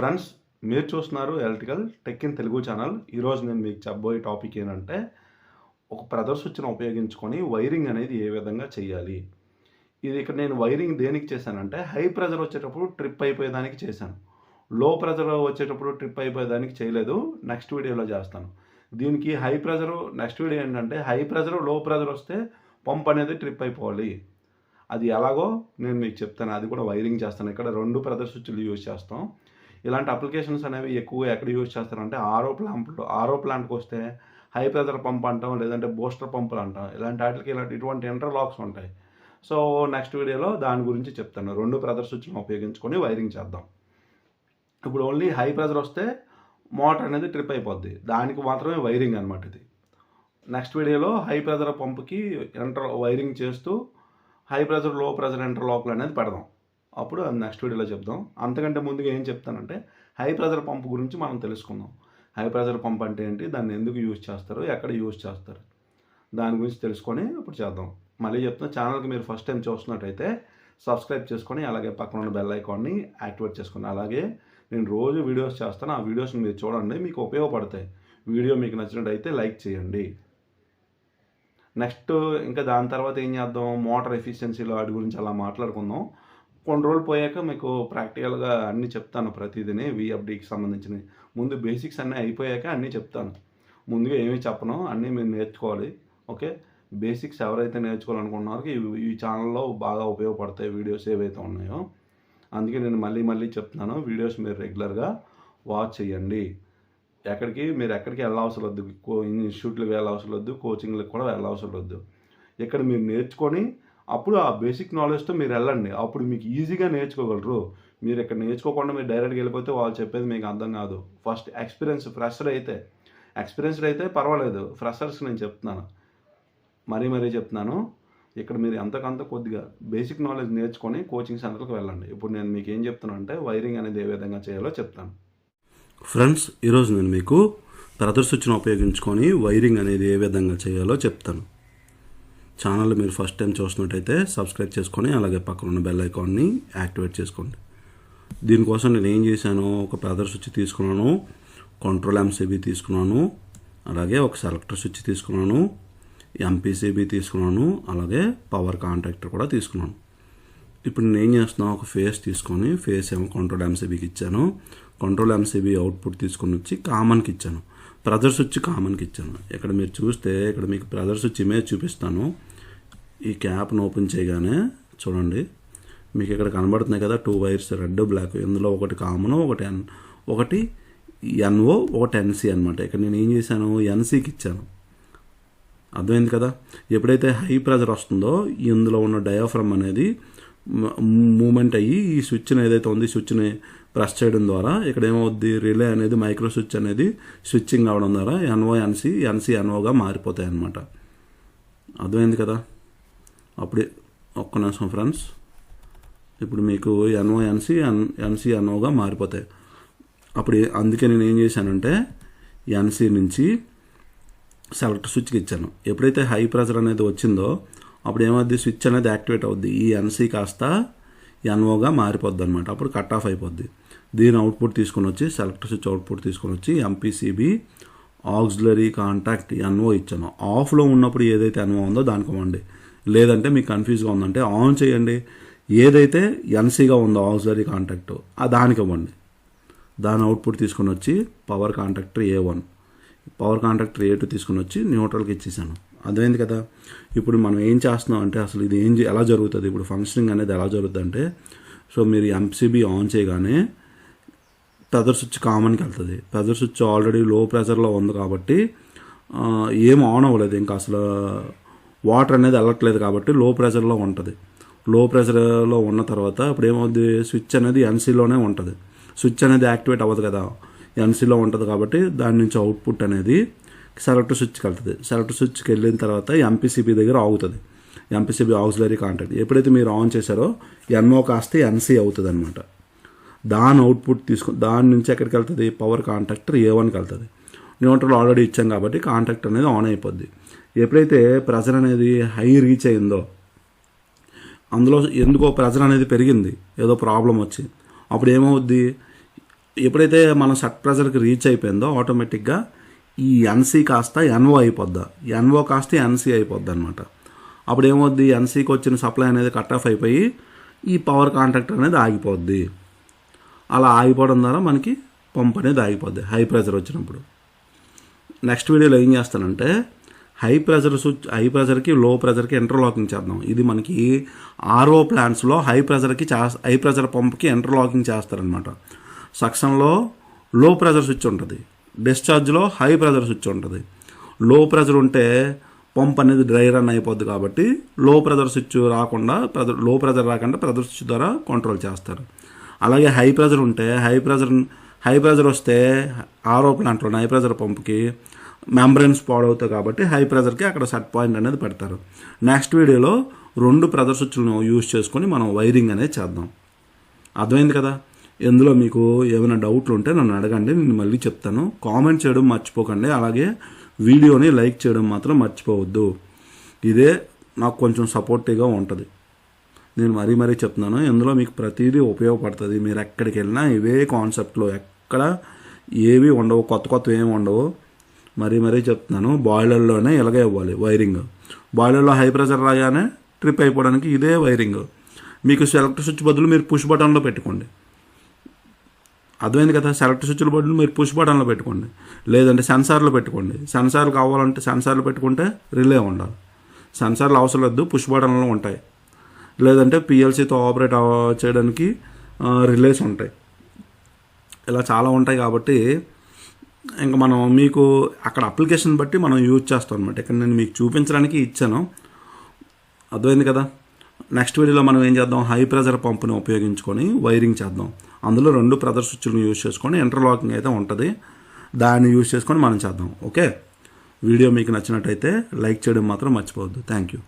Friends మీరు చూస్తున్నారు electrical tech in Telugu channel. ఈరోజు నేను మీకు చెప్పబోయే టాపిక్ ఏంటంటే ఒక బ్రదర్ స్విచ్ను ఉపయోగించుకొని వైరింగ్ అనేది ఏ విధంగా చేయాలి? ఇది ఇక్కడ నేను వైరింగ్ దేనికి చేశానంటే హై ప్రెజర్ వచ్చేటప్పుడు ట్రిప్ అయిపోయేదానికి చేశాను. లో ప్రెజర్ వచ్చేటప్పుడు ట్రిప్ అయిపోయేదానికి చేయలేదు. నెక్స్ట్ వీడియోలో చేస్తాను. దీనికి హై ప్రెజర్ నెక్స్ట్ వీడియో ఏంటంటే హై ప్రెజర్లో ప్రెజర్ వస్తే పంప్ అనేది ట్రిప్ అయిపోవాలి. అది ఎలాగో నేను మీకు చెప్తాను. అది కూడా వైరింగ్ చేస్తాను. ఇక్కడ రెండు ప్రెజర్ స్విచ్లు యూజ్ చేస్తాం. ఇలాంటి అప్లికేషన్స్ అనేవి ఎక్కువగా ఎక్కడ యూజ్ చేస్తారంటే ఆరో ప్లాంట్లో ఆరో ప్లాంట్కి వస్తే హై ప్రెజర్ పంప్ అంటాం లేదంటే బూస్టర్ పంపులు అంటాం. ఇలాంటి వాటికి ఇలాంటి ఇటువంటి ఇంటర్లాక్స్ ఉంటాయి. సో నెక్స్ట్ వీడియోలో దాని గురించి చెప్తాను. రెండు ప్రెజర్ స్విచ్లను ఉపయోగించుకొని వైరింగ్ చేద్దాం. ఇప్పుడు ఓన్లీ హై ప్రెజర్ వస్తే మోటార్ అనేది ట్రిప్ అయిపోద్ది. దానికి మాత్రమే వైరింగ్ అనమాట ఇది. నెక్స్ట్ వీడియోలో హై ప్రెజర్ పంపుకి ఎంటర్ వైరింగ్ చేస్తూ హై ప్రెజర్లో ప్రెజర్ ఇంటర్లాక్లు అనేది పెడదాం. అప్పుడు నెక్స్ట్ వీడియోలో చెప్దాం. అంతకంటే ముందుగా ఏం చెప్తానంటే హై ప్రెజర్ పంప్ గురించి మనం తెలుసుకుందాం. హై ప్రెజర్ పంప్ అంటే ఏంటి? దాన్ని ఎందుకు యూజ్ చేస్తారు? ఎక్కడ యూజ్ చేస్తారు? దాని గురించి తెలుసుకొని ఇప్పుడు చేద్దాం. మళ్ళీ చెప్తున్నా ఛానల్కి మీరు ఫస్ట్ టైం చూస్తున్నట్టయితే సబ్స్క్రైబ్ చేసుకొని అలాగే పక్కన ఉన్న బెల్ ఐకాన్ని యాక్టివేట్ చేసుకోండి అలాగే నేను రోజు వీడియోస్ చేస్తాను. ఆ వీడియోస్ని మీరు చూడండి. మీకు ఉపయోగపడతాయి. వీడియో మీకు నచ్చినట్టయితే లైక్ చేయండి. నెక్స్ట్ ఇంకా దాని తర్వాత ఏం చేద్దాం? మోటార్ ఎఫిషియన్సీలో వాటి గురించి అలా మాట్లాడుకుందాం. కొన్ని రోజులు పోయాక మీకు ప్రాక్టికల్గా అన్నీ చెప్తాను ప్రతిదీని విఎఫ్డికి సంబంధించినవి ముందు బేసిక్స్ అన్నీ అయిపోయాక అన్నీ చెప్తాను. ముందుగా ఏమీ చెప్పను అన్నీ మీరు నేర్చుకోవాలి ఓకే? బేసిక్స్ ఎవరైతే నేర్చుకోవాలనుకుంటున్నారో ఇవి ఈ ఛానల్లో బాగా ఉపయోగపడతాయి వీడియోస్ ఏవైతే ఉన్నాయో. అందుకే నేను మళ్ళీ మళ్ళీ చెప్తున్నాను వీడియోస్ మీరు రెగ్యులర్గా వాచ్ చేయండి. ఎక్కడికి మీరు ఎక్కడికి వెళ్ళవసరం వద్దు కో ఇన్స్టిట్యూట్లకు వెళ్ళవసరం వద్దు కోచింగ్లకు కూడా వెళ్ళవసరం వద్దు ఇక్కడ మీరు నేర్చుకొని అప్పుడు ఆ బేసిక్ నాలెడ్జ్తో మీరు వెళ్ళండి. అప్పుడు మీకు ఈజీగా నేర్చుకోగలరు. మీరు ఇక్కడ నేర్చుకోకుండా మీరు డైరెక్ట్గా వెళ్ళిపోతే వాళ్ళు చెప్పేది మీకు అర్థం కాదు. ఫస్ట్ ఎక్స్పీరియన్స్ ఫ్రెషర్ అయితే ఎక్స్పీరియన్స్డ్ అయితే పర్వాలేదు. ఫ్రెషర్స్కి నేను చెప్తున్నాను. మరీ మరీ చెప్తున్నాను. ఇక్కడ మీరు ఎంతకంత కొద్దిగా బేసిక్ నాలెడ్జ్ నేర్చుకొని కోచింగ్ సెంటర్కి వెళ్ళండి. ఇప్పుడు నేను మీకు ఏం చెప్తున్నాను అంటే వైరింగ్ అనేది ఏ విధంగా చేయాలో చెప్తాను. ఫ్రెండ్స్ ఈరోజు నేను మీకు బ్రదర్ వచ్చిన ఉపయోగించుకొని వైరింగ్ అనేది ఏ విధంగా చేయాలో చెప్తాను. ఛానల్ మీరు ఫస్ట్ టైం చూసినట్టయితే సబ్స్క్రైబ్ చేసుకొని అలాగే పక్కన ఉన్న బెల్ ఐకాన్ని యాక్టివేట్ చేసుకోండి. దీనికోసం నేను ఏం చేశాను? ఒక పెదర్ స్విచ్ తీసుకున్నాను. కంట్రోల్ ఎంసీబీ తీసుకున్నాను. అలాగే ఒక సెలెక్టర్ స్విచ్ తీసుకున్నాను. ఎంపీసీబీ తీసుకున్నాను. అలాగే పవర్ కాంట్రాక్టర్ కూడా తీసుకున్నాను. ఇప్పుడు నేను ఏం చేస్తున్నాను ఒక ఫేస్ తీసుకొని ఫేస్ ఏమో కంట్రోల్ ఎంసీబీకి ఇచ్చాను. కంట్రోల్ ఎంసీబీ అవుట్పుట్ తీసుకొని వచ్చి కామన్కి ఇచ్చాను. బ్రదర్స్ వచ్చి కామన్కి ఇచ్చాను. ఇక్కడ మీరు చూస్తే ఇక్కడ మీకు బ్రదర్స్ వచ్చి ఇమేజ్ చూపిస్తాను. ఈ క్యాప్ను ఓపెన్ చేయగానే చూడండి మీకు ఇక్కడ కనబడుతున్నాయి కదా టూ వైర్స్ రెడ్ బ్లాక్ ఇందులో ఒకటి కామన్ ఒకటి ఎన్ ఒకటి ఎన్ఓ ఒకటి ఎన్సీ అనమాట ఇక్కడ నేను ఏం చేశాను? ఎన్సీకి ఇచ్చాను. అర్థమైంది కదా? ఎప్పుడైతే హై ప్రెజర్ వస్తుందో ఇందులో ఉన్న డయాఫ్రమ్ అనేది మూమెంట్ అయ్యి ఈ స్విచ్ని ఏదైతే ఉంది స్విచ్ని ప్రెస్ చేయడం ద్వారా ఇక్కడ ఏమవుద్ది? రిలే అనేది మైక్రో స్విచ్ అనేది స్విచ్చింగ్ అవడం ద్వారా ఎన్ఓ ఎన్సీ ఎన్సీ ఎన్ఓగా మారిపోతాయి అన్నమాట అర్థమైంది కదా? అప్పుడే ఒక్క నిమిషం ఫ్రెండ్స్. ఇప్పుడు మీకు ఎన్ఓ ఎన్సి ఎన్ ఎన్సి ఎన్ఓగా మారిపోతాయి. అప్పుడు అందుకే నేను ఏం చేశానంటే ఎన్సీ నుంచి సెలెక్ట్ స్విచ్కి ఇచ్చాను. ఎప్పుడైతే హై ప్రెషర్ అనేది వచ్చిందో అప్పుడు ఏమవుద్ది? స్విచ్ అనేది యాక్టివేట్ అవుద్ది. ఈ ఎన్సి కాస్త ఎన్ఓగా మారిపోద్ది అనమాట అప్పుడు కట్ ఆఫ్ అయిపోద్ది. దీని అవుట్పుట్ తీసుకొని వచ్చి సెలెక్ట్ స్విచ్ అవుట్పుట్ తీసుకొని వచ్చి ఎంపీసీబీ ఆక్సిలరీ కాంటాక్ట్ ఎన్ఓ ఇచ్చాను. ఆఫ్లో ఉన్నప్పుడు ఏదైతే ఎన్ఓ ఉందో దానికి ఇవ్వండి. లేదంటే మీకు కన్ఫ్యూజ్గా ఉందంటే ఆన్ చేయండి. ఏదైతే ఎన్సీగా ఉందో ఆక్సిలరీ కాంటాక్ట్ ఆ దానికి ఇవ్వండి. దాని అవుట్పుట్ తీసుకొని వచ్చి power contactor A one power contactor A two తీసుకొని వచ్చి న్యూట్రల్కి ఇచ్చేసాను. అర్థమైంది కదా? ఇప్పుడు మనం ఏం చేస్తున్నాం అంటే అసలు ఇది ఏం ఎలా జరుగుతుంది? ఇప్పుడు ఫంక్షనింగ్ అనేది ఎలా జరుగుతుంది అంటే సో మీరు ఎంసీబీ ఆన్ చేయగానే ప్రెజర్ స్విచ్ కామన్కి వెళ్తుంది. ప్రెజర్ స్విచ్ ఆల్రెడీ లో ప్రెజర్లో ఉంది కాబట్టి ఏం ఆన్ అవ్వలేదు. ఇంకా అసలు వాటర్ అనేది వెళ్ళట్లేదు కాబట్టి లో ప్రెషర్లో ఉంటుంది. లో ప్రెషర్లో ఉన్న తర్వాత ఇప్పుడు ఏమవుద్ది? స్విచ్ అనేది ఎన్సీలోనే ఉంటుంది. స్విచ్ అనేది యాక్టివేట్ అవ్వదు కదా. ఎన్సీలో ఉంటుంది కాబట్టి దాని నుంచి అవుట్పుట్ అనేది సెలెక్ట్ స్విచ్కి వెళ్తుంది. సెలెక్ట్ స్విచ్కి వెళ్ళిన తర్వాత ఎంపీసీబీ దగ్గర ఆగుతుంది. ఎంపీసీబీ ఆక్సిలరీ కాంటాక్ట్ ఎప్పుడైతే మీరు ఆన్ చేశారో ఎన్ఓ కాస్తే ఎన్సీ అవుతుంది అనమాట దాని అవుట్పుట్ తీసుకు దాని నుంచి ఎక్కడికి వెళ్తుంది? పవర్ కాంటాక్టర్ ఏ వన్కి వెళ్తుంది. న్యూట్రల్ ఆల్రెడీ ఇచ్చాం కాబట్టి కాంటాక్ట్ అనేది ఆన్ అయిపోద్ది. ఎప్పుడైతే ప్రెజర్ అనేది హై రీచ్ అయిందో అందులో ఎందుకో ప్రెజర్ అనేది పెరిగింది ఏదో ప్రాబ్లం వచ్చి. అప్పుడు ఏమవుద్ది? ఎప్పుడైతే మనం సెట్ ప్రెజర్కి రీచ్ అయిపోయిందో ఆటోమేటిక్గా ఈ ఎన్సీ కాస్త ఎన్ఓ అయిపోద్దా? ఎన్ఓ కాస్త ఎన్సీ అయిపోద్ది అనమాట అప్పుడు ఏమవుద్ది? ఎన్సీకి వచ్చిన సప్లై అనేది కట్ ఆఫ్ అయిపోయి ఈ పవర్ కాంట్రాక్ట్ అనేది ఆగిపోద్ది. అలా ఆగిపోవడం ద్వారా మనకి పంప్ అనేది ఆగిపోద్ది హై ప్రెజర్ వచ్చినప్పుడు. నెక్స్ట్ వీడియోలో ఏం చేస్తానంటే హై ప్రెజర్ స్విచ్ హై ప్రెజర్కి లో ప్రెజర్కి ఇంటర్లాకింగ్ చేద్దాం. ఇది మనకి ఆర్ఓ ప్లాంట్స్లో హై ప్రెజర్కి చే హై ప్రెజర్ పంప్కి ఇంటర్లాకింగ్ చేస్తారనమాట సక్షన్లో లో ప్రెజర్ స్విచ్ ఉంటుంది. డిశ్చార్జ్లో హై ప్రెజర్ స్విచ్ ఉంటుంది. లో ప్రెజర్ ఉంటే పంప్ అనేది డ్రై రన్ అయిపోద్ది కాబట్టి లో ప్రెజర్ స్విచ్ రాకుండా ప్రెజర్లో ప్రెజర్ రాకుండా ప్రెజర్ స్విచ్ ద్వారా కంట్రోల్ చేస్తారు. అలాగే హై ప్రెజర్ ఉంటే హై ప్రెజర్ హై ప్రెజర్ వస్తే ఆరో ప్లాంట్లో హై ప్రెజర్ పంప్కి మెంబ్రెన్స్ పాడవుతాయి కాబట్టి హై ప్రెజర్కి అక్కడ సెట్ పాయింట్ అనేది పెడతారు. నెక్స్ట్ వీడియోలో రెండు ప్రెజర్ స్విచ్లను యూజ్ చేసుకొని మనం వైరింగ్ అనేది చేద్దాం. అర్థమైంది కదా? ఇందులో మీకు ఏమైనా డౌట్లు ఉంటే నన్ను అడగండి నేను మళ్ళీ చెప్తాను. కామెంట్ చేయడం మర్చిపోకండి అలాగే వీడియోని లైక్ చేయడం మాత్రం మర్చిపోవద్దు. ఇదే నాకు కొంచెం సపోర్టివ్గా ఉంటుంది. నేను మరీ మరీ చెప్తున్నాను ఇందులో మీకు ప్రతిదీ ఉపయోగపడుతుంది. మీరు ఎక్కడికి వెళ్ళినా ఇవే కాన్సెప్ట్లో ఎక్కడ ఏవి ఉండవు కొత్త కొత్త ఏమి ఉండవు. మరీ మరీ చెప్తున్నాను. బాయిలర్లోనే ఇలాగే ఇవ్వాలి వైరింగ్. బాయిలర్లో హై ప్రెషర్ రాగానే ట్రిప్ అయిపోవడానికి ఇదే వైరింగ్. మీకు సెలెక్ట్ స్విచ్ బదులు మీరు పుష్ బటన్లో పెట్టుకోండి. అర్థమైంది కదా? సెలెక్ట్ స్విచ్ల బదులు మీరు పుష్ బటన్లో పెట్టుకోండి. లేదంటే సెన్సార్లో పెట్టుకోండి. సెన్సార్లు కావాలంటే సెన్సార్లు పెట్టుకుంటే రిలే ఉండాలి. సెన్సార్లు అవసరం లేదు పుష్ బటన్లో ఉంటాయి. లేదంటే పిఎల్సీతో ఆపరేట్ చేయడానికి రిలేస్ ఉంటాయి. ఇలా చాలా ఉంటాయి కాబట్టి ఇంకా మనం మీకు అక్కడ అప్లికేషన్ బట్టి మనం యూజ్ చేస్తాం అనమాట ఇక్కడ నేను మీకు చూపించడానికి ఇచ్చాను. అర్థమైంది కదా? నెక్స్ట్ వీడియోలో మనం ఏం చేద్దాం? హై ప్రెజర్ పంపుని ఉపయోగించుకొని వైరింగ్ చేద్దాం. అందులో రెండు ప్రెజర్ స్విచ్లను యూజ్ చేసుకొని ఇంటర్లాకింగ్ అయితే ఉంటుంది. దాన్ని యూజ్ చేసుకొని మనం చేద్దాం. ఓకే? వీడియో మీకు నచ్చినట్టయితే లైక్ చేయడం మాత్రం మర్చిపోవద్దు. Thank you